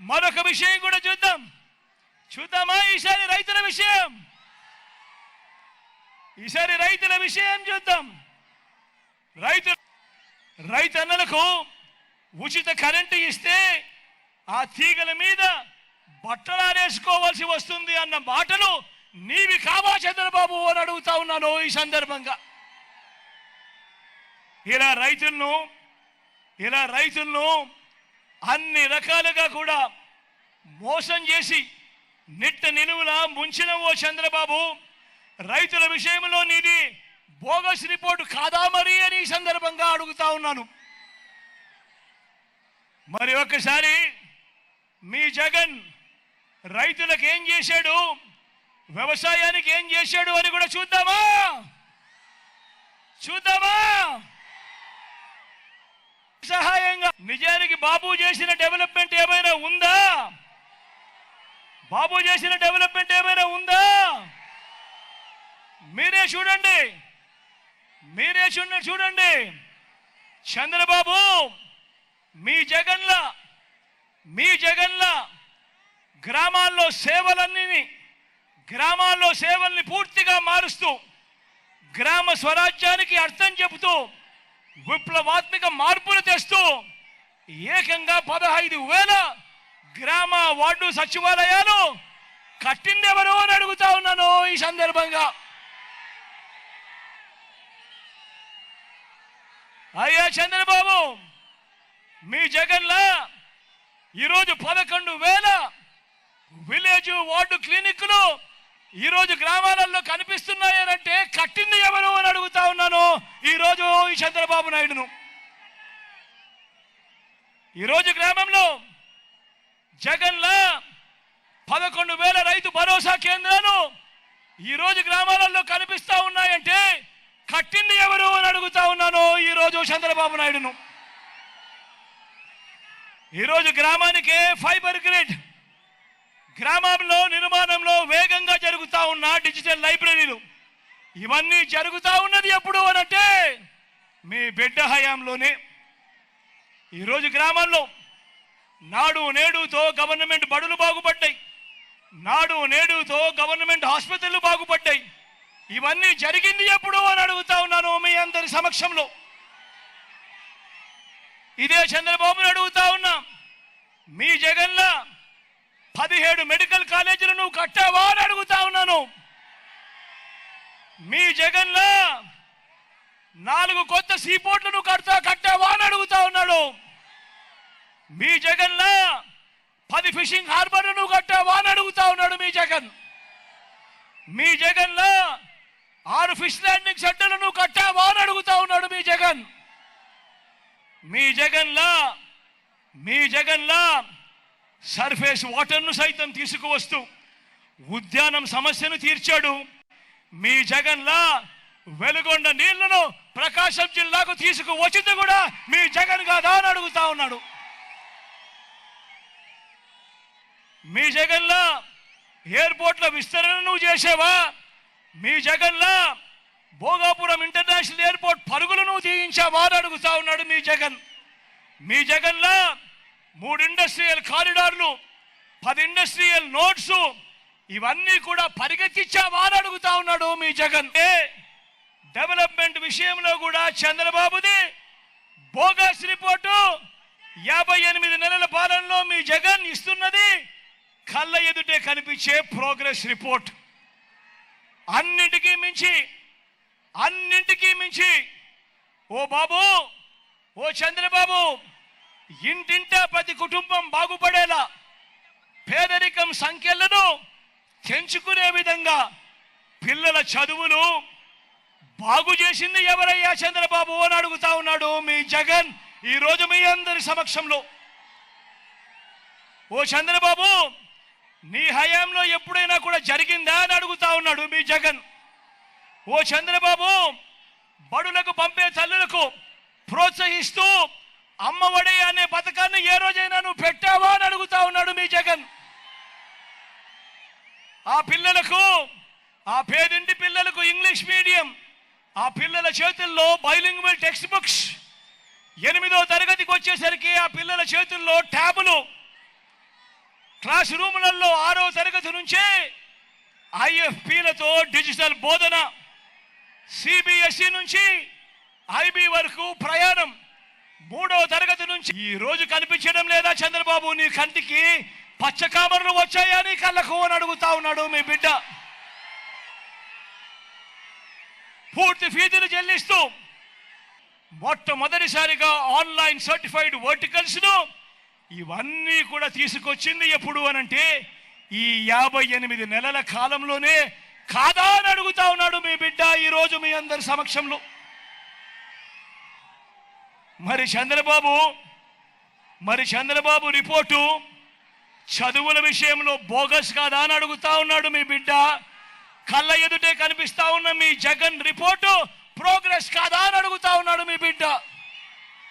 మరొక విషయం కూడా చూద్దాం. చూద్దామా? ఈసారి రైతుల విషయం. ఈసారి రైతుల విషయం చూద్దాం. రైతు రైతన్నలకు ఉచిత కరెంటు ఇస్తే ఆ తీగల మీద బట్టలు ఆరేసుకోవాల్సి వస్తుంది అన్న మాటలు నీవి కావా చంద్రబాబు అని అడుగుతా ఉన్నాను ఈ సందర్భంగా. ఇలా రైతులను ఇలా రైతులను అన్ని రకాలుగా కూడా మోసం చేసి నిట్ట నిలువుల ముంచిన ఓ చంద్రబాబు. రైతుల విషయంలో నీది బోగస్ రిపోర్టు కాదా మరి అని ఈ సందర్భంగా అడుగుతా ఉన్నాను. మరి ఒక్కసారి మీ జగన్ రైతులకు ఏం చేశాడు? వ్యవసాయానికి ఏం చేశాడు అని కూడా చూద్దామా? చూద్దామా? నిజానికి బాబు చేసిన డెవలప్మెంట్ ఏమైనా ఉందా? బాబు చేసిన డెవలప్మెంట్ ఏమైనా ఉందా? మీరే చూడండి. మీరే చూడ చూడండి. చంద్రబాబు మీ జగన్ల మీ జగన్ల గ్రామాల్లో సేవలన్నీ గ్రామాల్లో సేవల్ని పూర్తిగా మారుస్తూ గ్రామ స్వరాజ్యానికి అర్థం చెబుతూ విప్లవాత్మిక మార్పులు తెస్తూ ఏకంగా పదహైదు వేల గ్రామ వార్డు సచివాలయాలు కట్టిందెవరు అని అడుగుతా ఉన్నాను ఈ సందర్భంగా. అయ్యా చంద్రబాబు మీ జగన్లా ఈరోజు పదకొండు వేల విలేజ్ వార్డు క్లినిక్లు ఈరోజు గ్రామాలలో కనిపిస్తున్నాయనంటే కట్టింది ఎవరు అని అడుగుతా ఉన్నాను ఈరోజు ఈ చంద్రబాబు నాయుడును. ఈరోజు గ్రామంలో జగన్లా పదకొండు వేల రైతు భరోసా కేంద్రాలు ఈరోజు గ్రామాలలో కనిపిస్తూ ఉన్నాయంటే కట్టింది ఎవరు అని అడుగుతా ఉన్నాను ఈరోజు చంద్రబాబు నాయుడును. ఈరోజు గ్రామానికి ఫైబర్ గ్రిడ్. గ్రామంలో నిర్మాణంలో వేగంగా జరుగుతూ ఉన్న డిజిటల్ లైబ్రరీలు. ఇవన్నీ జరుగుతూ ఉన్నది ఎప్పుడు అనంటే మీ బిడ్డ హయాంలోనే. ఈరోజు గ్రామాల్లో నాడు నేడుతో గవర్నమెంట్ బడులు బాగుపడ్డాయి. నాడు నేడుతో గవర్నమెంట్ ఆసుపత్రులు బాగుపడ్డాయి. ఇవన్నీ జరిగింది ఎప్పుడు అని అడుగుతా ఉన్నాను మీ అందరి సమక్షంలో. ఇదే చంద్రబాబుని అడుగుతా ఉన్నా మీ జగన్లా పదిహేడు మెడికల్ కాలేజీలు నువ్వు కట్టావా అని అడుగుతా ఉన్నాను. మీ జగన్లా నాలుగు కొత్త సీపోర్ట్లు నువ్వు కడతా కట్టావా అని అడుగుతా ఉన్నాడు. మీ జగన్లా పది ఫిషింగ్ హార్బర్లు నువ్వు కట్టావా అని అడుగుతా ఉన్నాడు మీ జగన్. మీ జగన్లా ఆరు ఫిష్ ల్యాండింగ్ సెంటర్లు నువ్వు కట్టావా అని అడుగుతా ఉన్నాడు మీ జగన్. మీ జగన్లా మీ జగన్లా సర్ఫేస్ వాటర్ను సైతం తీసుకువస్తూ ఉద్యానం సమస్యను తీర్చాడు. మీ జగన్లా వెలుగొండ నీళ్ళను ప్రకాశం జిల్లాకు తీసుకువచ్చింది కూడా మీ జగన్ కాదా అని అడుగుతా ఉన్నాడు. మీ జగన్లా ఎయిర్పోర్ట్ల విస్తరణ నువ్వు చేసావా? మీ జగన్లా భోగాపురం ఇంటర్నేషనల్ ఎయిర్పోర్ట్ పరుగులు నువ్వు తీయించావా అని అడుగుతా ఉన్నాడు మీ జగన్. మీ జగన్లా మూడు ఇండస్ట్రియల్ కారిడార్లు పది ఇండస్ట్రియల్ నోట్స్ ఇవన్నీ కూడా పరిగెత్తించావా అని అడుగుతా ఉన్నాడు మీ జగన్. ఏ డెవలప్మెంట్ విషయంలో కూడా చంద్రబాబుది బోగస్ రిపోర్టు యాభై ఎనిమిది నెలల పాలనలో మీ జగన్ ఇస్తున్నది కళ్ళ ఎదుటే కనిపించే ప్రోగ్రెస్ రిపోర్ట్. అన్నింటికీ మించి అన్నింటికీ మించి ఓ బాబు ఓ చంద్రబాబు ఇంటింటా ప్రతి కుటుంబం బాగుపడేలా పేదరికం సంఖ్యలను తెంచుకునే విధంగా పిల్లల చదువులు బాగు చేసింది ఎవరయ్యా చంద్రబాబు అని అడుగుతా ఉన్నాడు మీ జగన్ ఈ రోజు మీ అందరి సమక్షంలో. ఓ చంద్రబాబు నీ హయాంలో ఎప్పుడైనా కూడా జరిగిందా అని అడుగుతా ఉన్నాడు మీ జగన్. ఓ చంద్రబాబు బడులకు పంపే తల్లులకు ప్రోత్సహిస్తూ అమ్మఒడి అనే పథకాన్ని ఏ రోజైనా నువ్వు పెట్టావా అని అడుగుతా ఉన్నాడు మీ జగన్. ఆ పిల్లలకు ఆ పేదింటి పిల్లలకు ఇంగ్లీష్ మీడియం ఆ పిల్లల చేతుల్లో బైలింగ్వల్ టెక్స్ట్ బుక్స్ ఎనిమిదో తరగతికి వచ్చేసరికి ఆ పిల్లల చేతుల్లో ట్యాబులు. క్లాస్ రూములలో ఆరో తరగతి నుంచే ఐఎఫ్పిలతో డిజిటల్ బోధన సిబిఎస్ఈ నుంచి ఐబీ వరకు ప్రయాణం. మూడో తరగతి నుంచి ఈ రోజు కనిపించడం లేదా చంద్రబాబు నీ కంటికి పచ్చ కామర్లు వచ్చాయా నీ కళ్ళకు అని అడుగుతా ఉన్నాడు మీ బిడ్డ. పూర్తి ఫీజులు చెల్లిస్తూ మొట్టమొదటిసారిగా ఆన్లైన్ సర్టిఫైడ్ వర్టికల్స్ను ఇవన్నీ కూడా తీసుకొచ్చింది ఎప్పుడు అనంటే ఈ యాభై ఎనిమిది నెలల కాలంలోనే కాదా అని అడుగుతా ఉన్నాడు మీ బిడ్డ ఈరోజు మీ అందరి సమక్షంలో. మరి చంద్రబాబు మరి చంద్రబాబు రిపోర్టు చదువుల విషయంలో బోగస్ కాదా అని అడుగుతా ఉన్నాడు మీ బిడ్డ. కళ్ళ ఎదుటే కనిపిస్తా ఉన్న మీ జగన్ రిపోర్టు ప్రోగ్రెస్ కాదా అని అడుగుతా ఉన్నాడు మీ బిడ్డ.